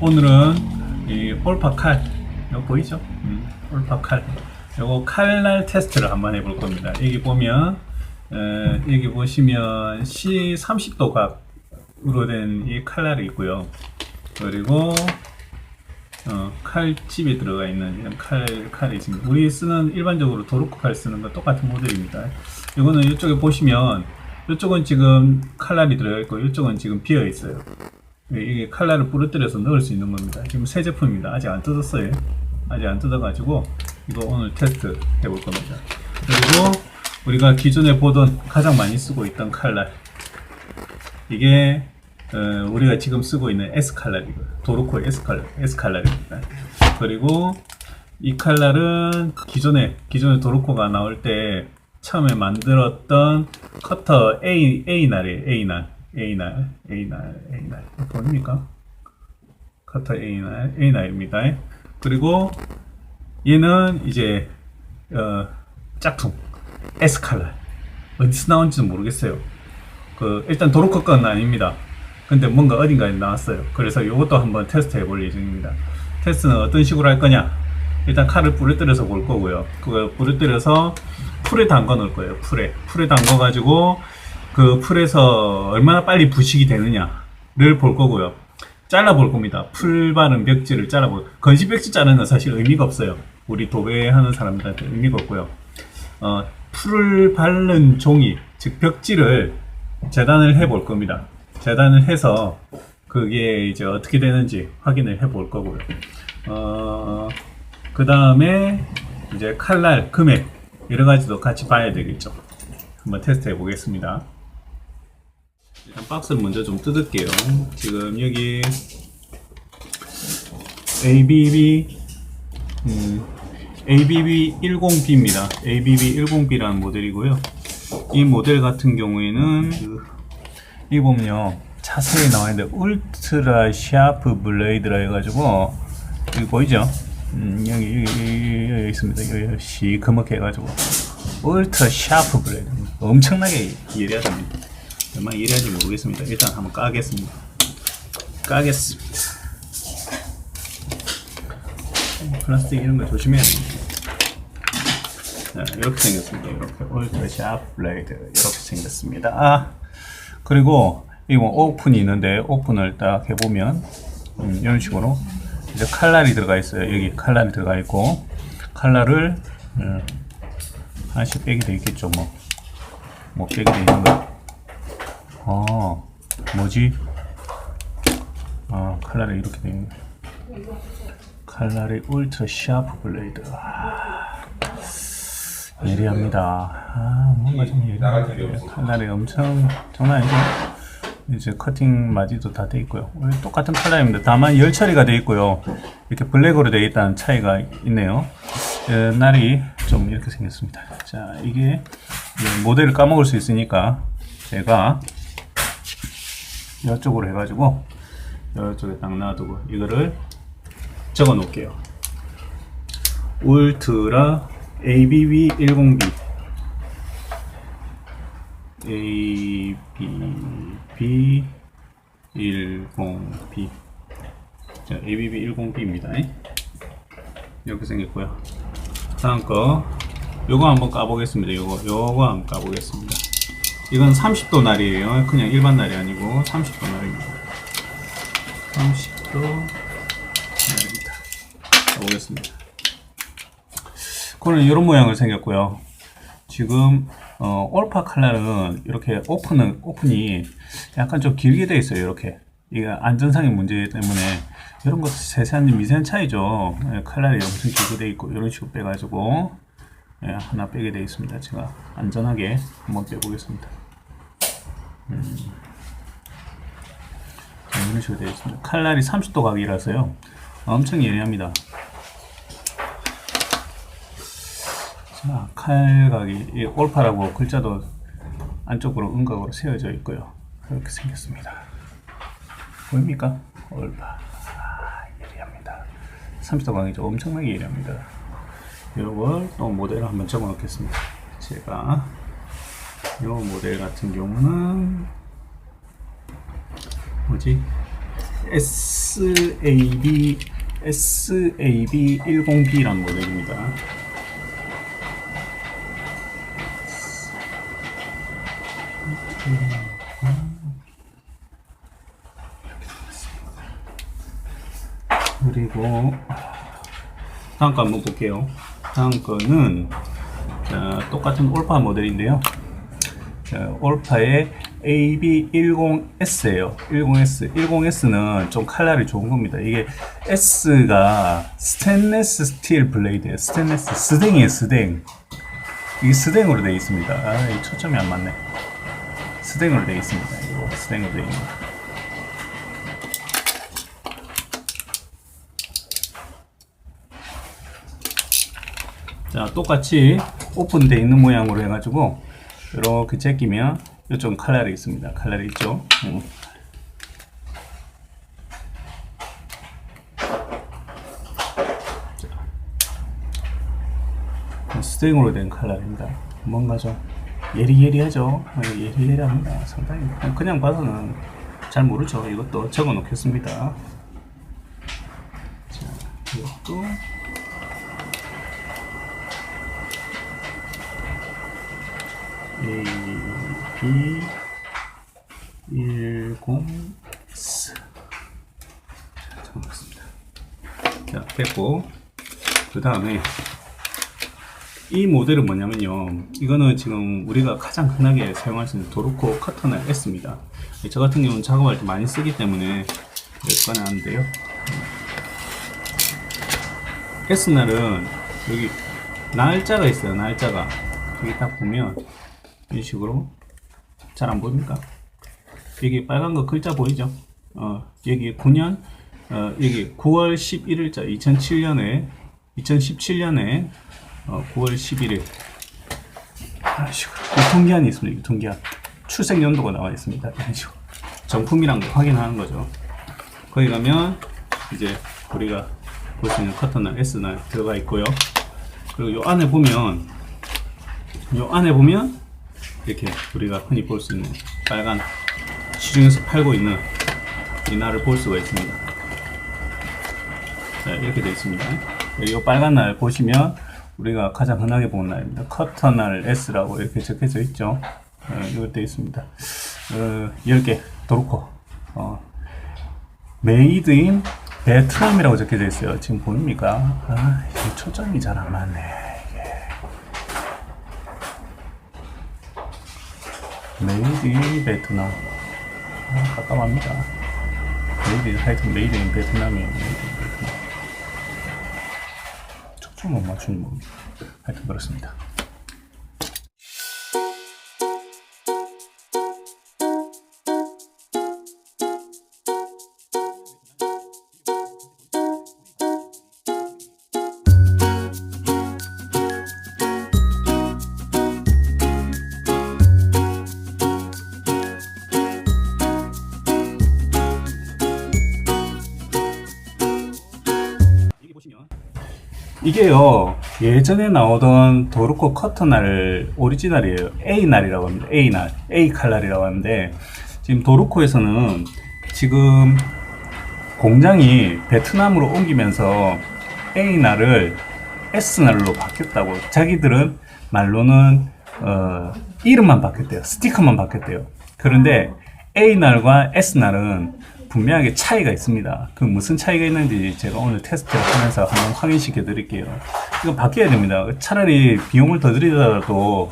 오늘은 이 올파 칼 이거 보이죠? 음, 올파 칼 요거 칼날 테스트를 한번 해볼 겁니다. 여기 보면 에, 여기 보시면 C 30도 각으로 된 이 칼날이 있고요. 그리고 어, 칼집에 들어가 있는 이런 칼, 칼이 있습니다. 우리 쓰는 일반적으로 도르코 칼 쓰는 거 똑같은 모델입니다. 이거는 이쪽에 보시면 이쪽은 지금 칼날이 들어가 있고 이쪽은 지금 비어 있어요. 예, 이게 칼날을 부러뜨려서 넣을 수 있는 겁니다. 지금 새 제품입니다. 아직 안 뜯었어요. 아직 안 뜯어가지고 이거 오늘 테스트 해볼 겁니다. 그리고 우리가 기존에 보던 가장 많이 쓰고 있던 칼날 이게 어, 우리가 지금 쓰고 있는 S 칼날이고요. 도르코 S 칼날, S 칼날입니다. 그리고 이 칼날은 기존에 기존에 도르코가 나올 때 처음에 만들었던 커터 A A 날이에요. A 날, A 날, A 날, A 날 보입니까? 커터 A 날, A 날입니다. 그리고 얘는 이제 어, 짝퉁 S 칼날 어디서 나온지는 모르겠어요. 그 일단 도로코 건 아닙니다. 근데 뭔가 어딘가에 나왔어요. 그래서 이것도 한번 테스트 해 볼 예정입니다. 테스트는 어떤 식으로 할 거냐? 일단 칼을 부러뜨려서 볼 거고요. 그거 부러뜨려서 풀에 담가 놓을 거예요. 풀에 풀에 담가 가지고 그 풀에서 얼마나 빨리 부식이 되느냐를 볼 거고요. 잘라 볼 겁니다. 풀 바른 벽지를 잘라 볼. 건식 벽지 자르는 건 사실 의미가 없어요. 우리 도배하는 사람들한테 의미가 없고요. 어, 풀을 바른 종이, 즉 벽지를 재단을 해 볼 겁니다. 재단을 해서 그게 이제 어떻게 되는지 확인을 해 볼 거고요. 어, 그 다음에 이제 칼날, 금액 여러 가지도 같이 봐야 되겠죠. 한번 테스트 해 보겠습니다. 일단 박스를 먼저 좀 뜯을게요. 지금 여기 ABB 음, ABB 10B입니다. ABB 10B라는 모델이고요. 이 모델 같은 경우에는 그, 이 보면요 자세히 나와 있는데 울트라 샤프 블레이드라 해가지고 여기 보이죠? 음, 여기, 여기, 여기 있습니다. 여기 시커멓게 해가지고 울트라 샤프 블레이드 엄청나게 예리하답니다. 얼마나 예리한지 모르겠습니다. 일단 한번 까겠습니다. 까겠습니다. 플라스틱 이런 거 조심해야 됩니다. 자, 이렇게 생겼습니다. 이렇게 샤프 블레이드 이렇게 생겼습니다. 아, 그리고 이거 뭐 오픈이 있는데 오픈을 딱 해보면 음, 이런 식으로 이제 칼날이 들어가 있어요. 여기 칼날이 들어가 있고 칼날을 음, 하나씩 빼게 돼 있겠죠. 뭐, 뭐 빼게 돼 있는 거. 어, 뭐지? 아, 칼날이 이렇게 돼 있네. 칼날이 울트라 샤프 블레이드. 아, 예리합니다. 아, 뭔가 좀 예리한데. 칼날이 엄청 장난 아니죠? 이제 커팅 마디도 다 돼 있고요. 똑같은 칼날입니다. 다만 열 처리가 돼 있고요. 이렇게 블랙으로 되어 있다는 차이가 있네요. 예, 날이 좀 이렇게 생겼습니다. 자, 이게 모델을 까먹을 수 있으니까 제가 이쪽으로 해가지고 이쪽에 딱 놔두고 이거를 적어 놓을게요. 울트라 ABB 10B ABB 10B 자, ABB 10B입니다. 이렇게 생겼고요. 다음 거 요거 한번 까보겠습니다. 요거 요거 한번 까보겠습니다. 이건 30도 날이에요. 그냥 일반 날이 아니고 30도 날입니다. 30도 날입니다. 가보겠습니다. 그는 이런 모양을 생겼고요. 지금 어, 올파 칼날은 이렇게 오픈은 오픈이 약간 좀 길게 돼 있어요. 이렇게 이게 안전상의 문제 때문에 이런 것 세세한 미세한 차이죠. 예, 칼날이 엄청 길게 돼 있고 이런 식으로 빼가지고 예, 하나 빼게 돼 있습니다. 제가 안전하게 한번 빼보겠습니다. 음. 자, 이런 식으로 되어 있습니다. 칼날이 30도 각이라서요. 엄청 예리합니다. 자, 칼각이 이 올파라고 글자도 안쪽으로 음각으로 세워져 있고요. 이렇게 생겼습니다. 보입니까? 올파. 아, 예리합니다. 30도 각이죠. 엄청나게 예리합니다. 이걸 또 모델을 한번 적어 놓겠습니다. 제가 이 모델 같은 경우는 뭐지? SAB SAB10B라는 모델입니다. 그리고 다음 거 한번 볼게요. 다음 거는 자, 똑같은 올파 모델인데요. 자, 올파의 AB10S예요. 10S. 10S는 좀 칼날이 좋은 겁니다. 이게 S가 스테인레스 스틸 블레이드예요. 스테인레스 스댕이에요, 스댕. 이게 스댕으로 되어 있습니다. 아, 이 초점이 안 맞네. 스댕으로 되어 있습니다. 이거 스댕으로 되어 있는 자, 똑같이 오픈되어 있는 모양으로 해가지고 이렇게 제끼면 이쪽 칼날이 있습니다. 칼날이 있죠. 음. 자, 스탱으로 된 칼날입니다. 뭔가 좀 예리예리하죠. 어, 예리예리합니다. 상당히 그냥 봐서는 잘 모르죠. 이것도 적어 놓겠습니다. 자, 이것도 A, B, 10, S. 자, 적어놓습니다. 자, 됐고. 그 다음에, 이 모델은 뭐냐면요. 이거는 지금 우리가 가장 흔하게 사용할 수 있는 도르코 커터널 S입니다. 저 같은 경우는 작업할 때 많이 쓰기 때문에 몇 번에 하는데요. S날은 여기 날짜가 있어요. 날짜가. 여기 딱 보면 이런 식으로 잘 안 보입니까? 여기 빨간 거 글자 보이죠? 어, 여기 9년, 어, 여기 9월 11일자 2007년에 2017년에 어, 9월 11일 이런 식으로 유통기한이 있습니다. 유통기한 출생 연도가 나와 있습니다. 이런 정품이란 거 확인하는 거죠. 거기 가면 이제 우리가 볼 수 있는 커터날 S날 들어가 있고요. 그리고 요 안에 보면 요 안에 보면 이렇게 우리가 흔히 볼 수 있는 빨간 시중에서 팔고 있는 이 날을 볼 수가 있습니다. 자, 이렇게 되어 있습니다. 이 빨간 날 보시면 우리가 가장 흔하게 보는 날입니다. 커터 날 S라고 이렇게 적혀져 있죠. 어, 이거 되어 있습니다. 어, 10개 도르코. 어, 메이드 인 베트남이라고 적혀져 있어요. 지금 보입니까? 아, 초점이 잘 안 맞네. 메이드 인 베트남. 아, 깜깜합니다. 메이드 인, 하여튼 메이드 인 베트남이에요. 메이드 인 베트남. 초점 못 맞추는 뭐. 하여튼 그렇습니다. 이게요 예전에 나오던 도르코 커터날 오리지널이에요. A 날이라고 합니다. A 날. A 칼날이라고 하는데 지금 도르코에서는 지금 공장이 베트남으로 옮기면서 A 날을 S 날로 바뀌었다고. 자기들은 말로는 어, 이름만 바뀌었대요. 스티커만 바뀌었대요. 그런데 A 날과 S 날은 분명하게 차이가 있습니다. 그 무슨 차이가 있는지 제가 오늘 테스트를 하면서 한번 확인시켜 드릴게요. 이거 바뀌어야 됩니다. 차라리 비용을 더 들이더라도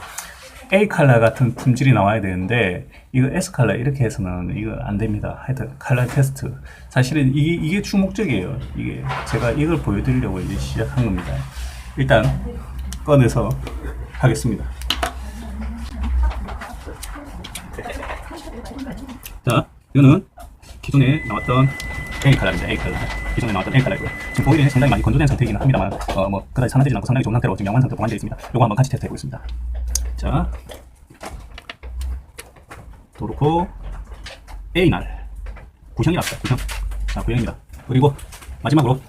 A 칼라 같은 품질이 나와야 되는데 이거 S 칼라 이렇게 해서는 이거 안 됩니다. 하여튼 칼라 테스트 사실은 이게, 이게 주목적이에요. 이게 제가 이걸 보여드리려고 이제 시작한 겁니다. 일단 꺼내서 하겠습니다. 자, 이거는 기존에 나왔던 A 칼라입니다. A 칼라. 기존에 나왔던 A 칼라이고요. 지금 보일은 상당히 많이 건조된 상태이긴 합니다만, 어, 뭐, 그다지 산화되지 않고 상당히 좋은 상태로 지금 양호한 상태로 보관되어 있습니다. 요거 한번 같이 테스트 해보겠습니다. 자, 도르코 A 날. 구형이랍니다. 구형. 자, 구형입니다. 그리고 마지막으로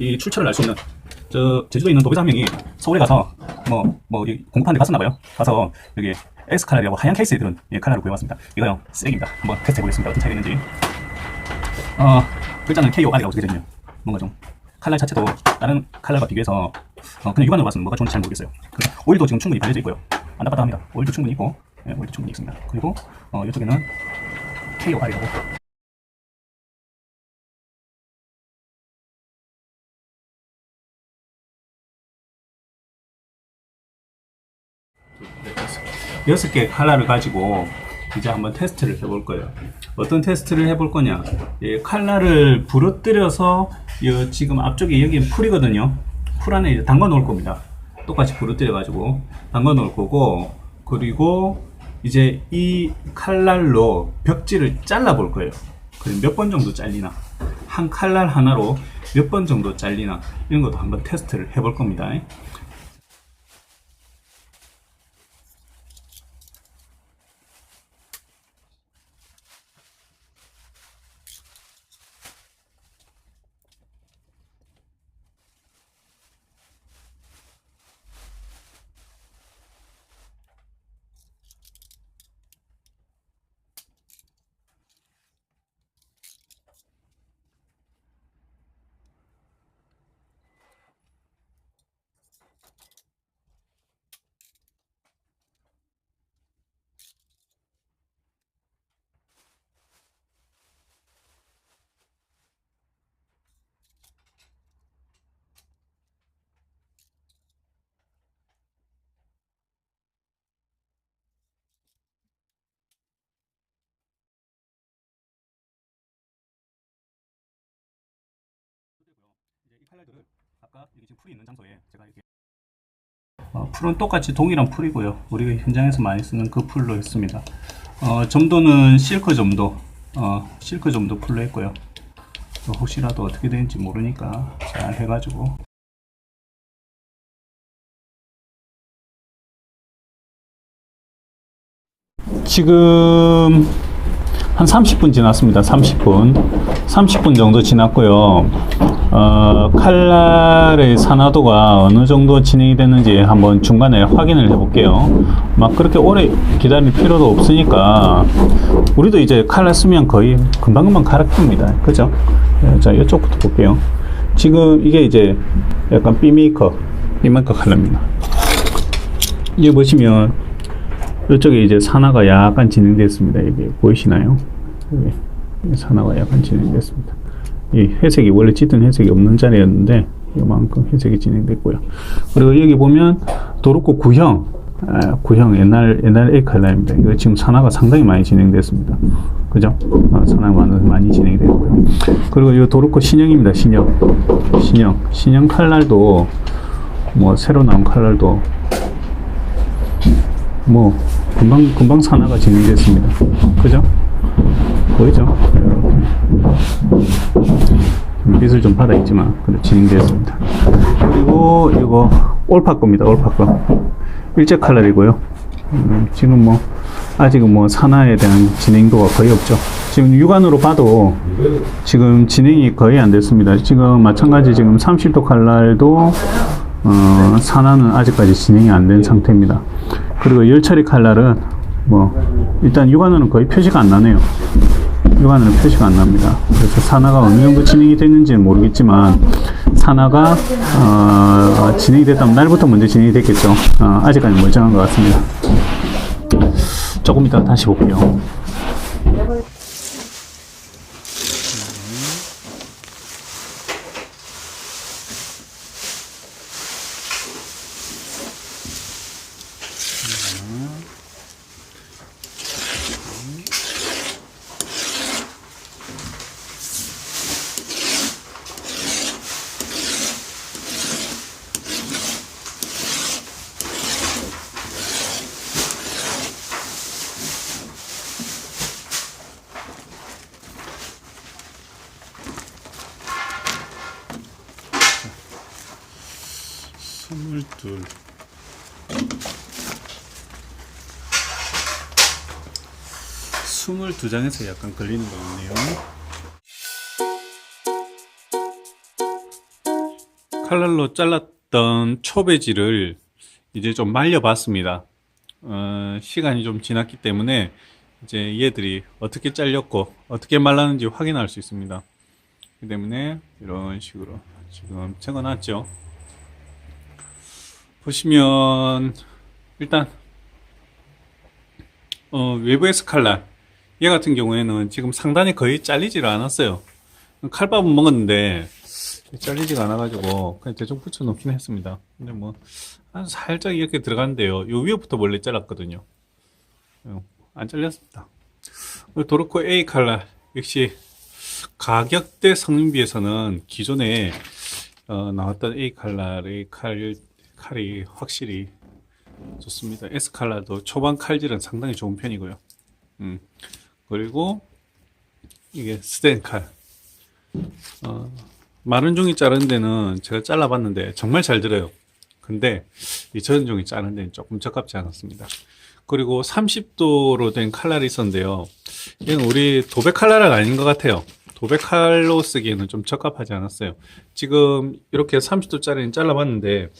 이 출처를 알수 있는 저 제주도에 있는 도배사 한 명이 서울에 가서 뭐, 뭐, 이 공판에 갔었나 봐요. 가서 여기 S 칼날이라고 하얀 케이스에 들은 예, 칼날을 구해왔습니다. 이거요, 쓰레기입니다. 한번 테스트 해보겠습니다. 어떤 차이가 있는지. 어, 글자는 KOR이라고 쓰거든요. 뭔가 좀 칼날 자체도 다른 칼날과 비교해서 어, 그냥 육안으로 봤으면 뭐가 좋은지 잘 모르겠어요. 그 오일도 지금 충분히 발려져 있고요. 안답답합니다. 오일도 충분히 있고, 예, 오일도 충분히 있습니다. 그리고 어, 이쪽에는 KOR이라고 여섯 개 칼날을 가지고 이제 한번 테스트를 해볼 거예요. 어떤 테스트를 해볼 거냐? 예, 칼날을 부러뜨려서 여, 지금 앞쪽에 여기 풀이거든요. 풀 안에 이제 담가 놓을 겁니다. 똑같이 부러뜨려 가지고 담가 놓을 거고 그리고 이제 이 칼날로 벽지를 잘라 볼 거예요. 그럼 몇 번 정도 잘리나? 한 칼날 하나로 몇 번 정도 잘리나? 이런 것도 한번 테스트를 해볼 겁니다. 칼날들을 아까 여기 지금 풀이 있는 장소에 제가 이렇게 어, 풀은 똑같이 동일한 풀이고요. 우리가 현장에서 많이 쓰는 그 풀로 했습니다. 어, 점도는 실크 점도, 어, 실크 점도 풀로 했고요. 또 혹시라도 어떻게 되는지 모르니까 잘 해가지고 지금 한 30분 지났습니다. 30분. 30분 정도 지났고요. 어, 칼날의 산화도가 어느 정도 진행이 됐는지 한번 중간에 확인을 해 볼게요. 막 그렇게 오래 기다릴 필요도 없으니까 우리도 이제 칼날 쓰면 거의 금방금방 갈아낍니다. 그죠? 예, 자, 이쪽부터 볼게요. 지금 이게 이제 약간 B메이커, B메이커 칼날입니다. 여기 보시면 이쪽에 이제 산화가 약간 진행됐습니다. 이게 보이시나요? 여기 산화가 약간 진행됐습니다. 이 회색이 원래 짙은 회색이 없는 자리였는데 이만큼 회색이 진행됐고요. 그리고 여기 보면 도로코 구형, 아, 구형 옛날 옛날 A 칼라입니다. 이거 지금 산화가 상당히 많이 진행됐습니다. 그죠? 아, 산화가 많이, 많이 진행이 됐고요. 그리고 이 도로코 신형입니다. 신형, 신형, 신형 칼날도 뭐 새로 나온 칼날도 뭐 금방 금방 산화가 진행됐습니다. 그죠? 보이죠? 이렇게 빛을 좀 받아 있지만 그래도 진행되었습니다. 그리고 이거 올파 겁니다. 올파 거 일제 칼날이고요. 음, 지금 뭐 아직은 뭐 산화에 대한 진행도가 거의 없죠. 지금 육안으로 봐도 지금 진행이 거의 안 됐습니다. 지금 마찬가지 지금 30도 칼날도 어, 산화는 아직까지 진행이 안 된 상태입니다. 그리고 열처리 칼날은 뭐 일단 육안으로는 거의 표시가 안 나네요. 육안으로는 표시가 안 납니다. 그래서 산화가 어느 정도 진행이 됐는지는 모르겠지만 산화가 어, 진행이 됐다면 날부터 먼저 진행이 됐겠죠. 어, 아직까지 멀쩡한 것 같습니다. 조금 이따 다시 볼게요. 스물둘. 스물 두 장에서 약간 걸리는 것 같네요. 칼날로 잘랐던 초배지를 이제 좀 말려봤습니다. 어, 시간이 좀 지났기 때문에 이제 얘들이 어떻게 잘렸고 어떻게 말랐는지 확인할 수 있습니다. 그 때문에 이런 식으로 지금 적어놨죠. 보시면 일단 어, 외부 에스칼라 얘 같은 경우에는 지금 상단이 거의 잘리지를 않았어요. 칼밥은 먹었는데 잘리지가 않아 가지고 그냥 대충 붙여 놓긴 했습니다. 근데 뭐 한 살짝 이렇게 들어갔는데요. 요 위에부터 원래 잘랐거든요. 어, 안 잘렸습니다. 도르코 A 칼라 역시 가격대 성능비에서는 기존에 어, 나왔던 A 칼라의 칼 칼이 확실히 좋습니다. S 칼라도 초반 칼질은 상당히 좋은 편이고요. 음. 그리고 이게 스텐 칼. 어, 마른 종이 자른 데는 제가 잘라봤는데 정말 잘 들어요. 근데 이 젖은 종이 자른 데는 조금 적합지 않았습니다. 그리고 30도로 된 칼날이 있었는데요. 이건 우리 도배 칼날은 아닌 것 같아요. 도배 칼로 쓰기에는 좀 적합하지 않았어요. 지금 이렇게 30도짜리는 잘라봤는데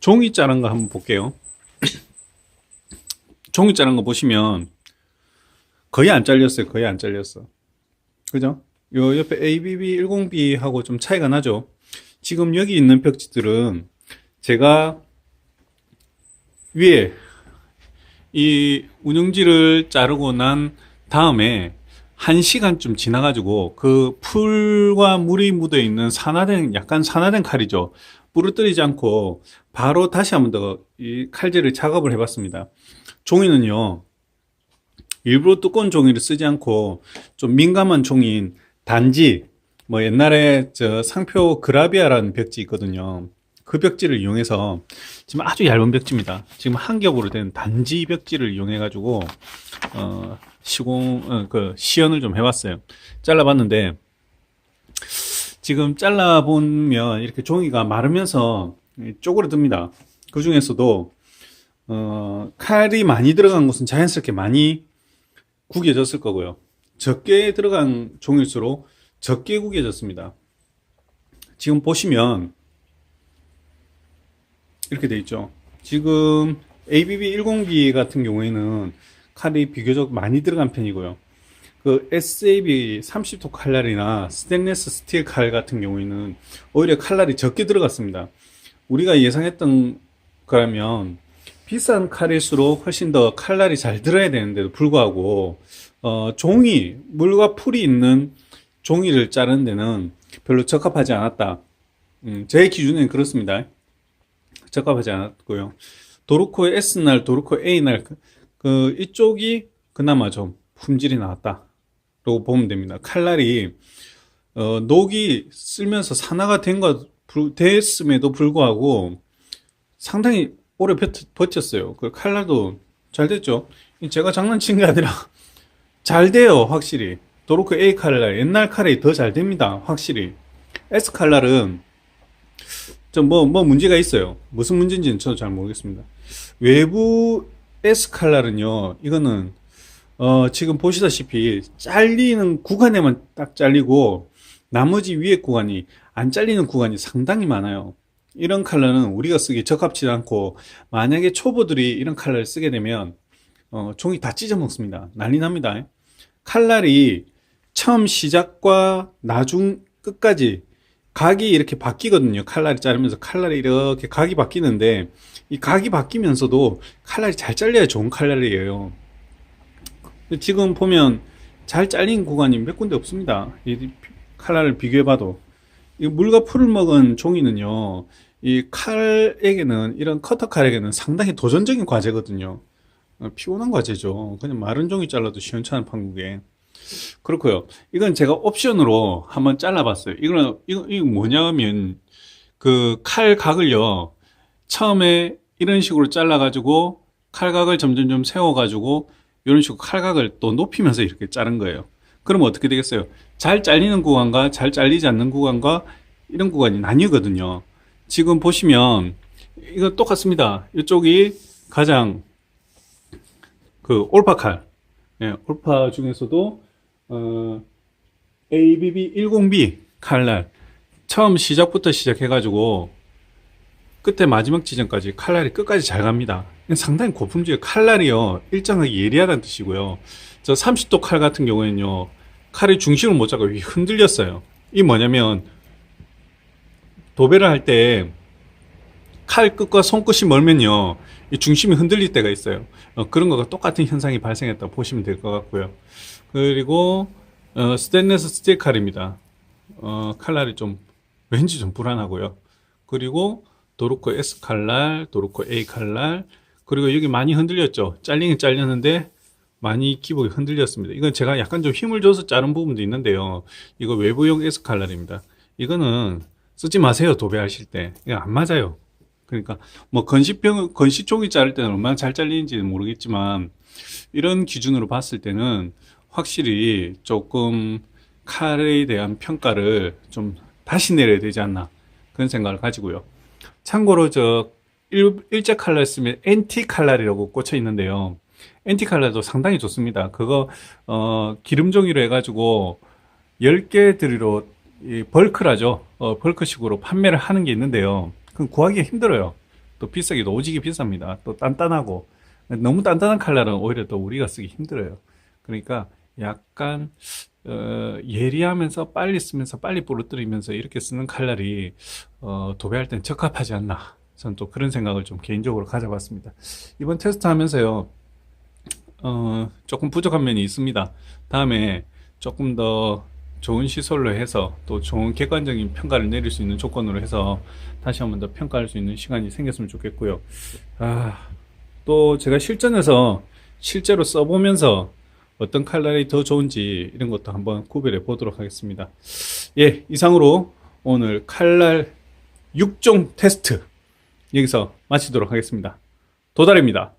종이 자른 거 한번 볼게요. 종이 자른 거 보시면 거의 안 잘렸어요. 거의 안 잘렸어. 그죠? 요 옆에 ABB 10B하고 좀 차이가 나죠? 지금 여기 있는 벽지들은 제가 위에 이 운영지를 자르고 난 다음에 한 시간쯤 지나가지고 그 풀과 물이 묻어 있는 산화된 약간 산화된 칼이죠. 부러뜨리지 않고 바로 다시 한번 더 이 칼질을 작업을 해봤습니다. 종이는요 일부러 두꺼운 종이를 쓰지 않고 좀 민감한 종이인 단지 뭐 옛날에 저 상표 그라비아라는 벽지 있거든요. 그 벽지를 이용해서 지금 아주 얇은 벽지입니다. 지금 한 겹으로 된 단지 벽지를 이용해 가지고 어 시공 어, 그 시연을 좀 해봤어요. 잘라봤는데 지금 잘라보면 이렇게 종이가 마르면서 쪼그러듭니다. 그 중에서도 어, 칼이 많이 들어간 곳은 자연스럽게 많이 구겨졌을 거고요. 적게 들어간 종일수록 적게 구겨졌습니다. 지금 보시면 이렇게 돼 있죠. 지금 ABB 10B 같은 경우에는 칼이 비교적 많이 들어간 편이고요. 그 SAB 30도 칼날이나 스테인레스 스틸 칼 같은 경우에는 오히려 칼날이 적게 들어갔습니다. 우리가 예상했던 거라면 비싼 칼일수록 훨씬 더 칼날이 잘 들어야 되는데도 불구하고 어, 종이 물과 풀이 있는 종이를 자르는 데는 별로 적합하지 않았다. 음, 제 기준에는 그렇습니다. 적합하지 않았고요. 도르코의 S날, 도르코 A날 그, 그 이쪽이 그나마 좀 품질이 나왔다 라고 보면 됩니다. 칼날이 어, 녹이 쓸면서 산화가 된 것 됐음에도 불구하고 상당히 오래 버, 버텼어요. 그 칼날도 잘 됐죠. 제가 장난친 게 아니라 잘 돼요, 확실히. 도로코 A 칼날, 옛날 칼이 더 잘 됩니다, 확실히. S 칼날은 좀 뭐, 뭐 문제가 있어요. 무슨 문제인지는 저도 잘 모르겠습니다. 외부 S 칼날은요, 이거는, 어, 지금 보시다시피 잘리는 구간에만 딱 잘리고, 나머지 위에 구간이 안 잘리는 구간이 상당히 많아요. 이런 칼날은 우리가 쓰기 적합치 않고, 만약에 초보들이 이런 칼날을 쓰게 되면, 어, 종이 다 찢어 먹습니다. 난리 납니다. 칼날이 처음 시작과 나중 끝까지 각이 이렇게 바뀌거든요. 칼날이 자르면서 칼날이 이렇게 각이 바뀌는데 이 각이 바뀌면서도 칼날이 잘 잘려야 좋은 칼날이에요. 지금 보면 잘 잘린 구간이 몇 군데 없습니다. 이 칼날을 비교해봐도 이 물과 풀을 먹은 종이는요. 이 칼에게는 이런 커터 칼에게는 상당히 도전적인 과제거든요. 어, 피곤한 과제죠. 그냥 마른 종이 잘라도 시원찮은 판국에. 그렇고요. 이건 제가 옵션으로 한번 잘라봤어요. 이거는 이거, 이거 뭐냐면 그 칼각을요. 처음에 이런 식으로 잘라가지고 칼각을 점점 좀 세워가지고 이런 식으로 칼각을 또 높이면서 이렇게 자른 거예요. 그러면 어떻게 되겠어요? 잘 잘리는 구간과 잘 잘리지 않는 구간과 이런 구간이 나뉘거든요. 지금 보시면 이거 똑같습니다. 이쪽이 가장 그 올파 칼, 예, 올파 중에서도 어, ABB 10B 칼날 처음 시작부터 시작해가지고 끝에 마지막 지점까지 칼날이 끝까지 잘 갑니다. 상당히 고품질 칼날이요 일정하게 예리하다는 뜻이고요. 저 30도 칼 같은 경우에는요 칼의 중심을 못 잡고 흔들렸어요. 이 뭐냐면 도배를 할 때 칼 끝과 손끝이 멀면요 이 중심이 흔들릴 때가 있어요 어, 그런 거가 똑같은 현상이 발생했다 보시면 될 것 같고요 그리고 어, 스테인레스 스틸 칼입니다 어, 칼날이 좀 왠지 좀 불안하고요 그리고 도르코 S 칼날 도르코 A 칼날 그리고 여기 많이 흔들렸죠 잘리긴 잘렸는데 많이 기복이 흔들렸습니다. 이건 제가 약간 좀 힘을 줘서 자른 부분도 있는데요. 이거 외부용 S 칼날입니다. 이거는 쓰지 마세요. 도배하실 때. 이거 안 맞아요. 그러니까 뭐 건시병 건시종이 자를 때는 얼마나 잘 잘리는지는 모르겠지만 이런 기준으로 봤을 때는 확실히 조금 칼에 대한 평가를 좀 다시 내려야 되지 않나 그런 생각을 가지고요. 참고로 저 일, 일제 칼날 쓰면 엔티 칼날이라고 꽂혀 있는데요. 엔티 칼날도 상당히 좋습니다. 그거 어, 기름종이로 해가지고 10개 들이로 이 벌크라죠. 어, 벌크식으로 판매를 하는 게 있는데요. 그건 구하기가 힘들어요. 또 비싸기도 오지게 비쌉니다. 또 단단하고 너무 단단한 칼날은 오히려 또 우리가 쓰기 힘들어요. 그러니까 약간 어, 예리하면서 빨리 쓰면서 빨리 부러뜨리면서 이렇게 쓰는 칼날이 어, 도배할 땐 적합하지 않나. 저는 또 그런 생각을 좀 개인적으로 가져봤습니다. 이번 테스트 하면서요. 어, 조금 부족한 면이 있습니다. 다음에 조금 더 좋은 시설로 해서 또 좋은 객관적인 평가를 내릴 수 있는 조건으로 해서 다시 한번 더 평가할 수 있는 시간이 생겼으면 좋겠고요. 아, 또 제가 실전에서 실제로 써보면서 어떤 칼날이 더 좋은지 이런 것도 한번 구별해 보도록 하겠습니다. 예, 이상으로 오늘 칼날 6종 테스트 여기서 마치도록 하겠습니다. 도달입니다.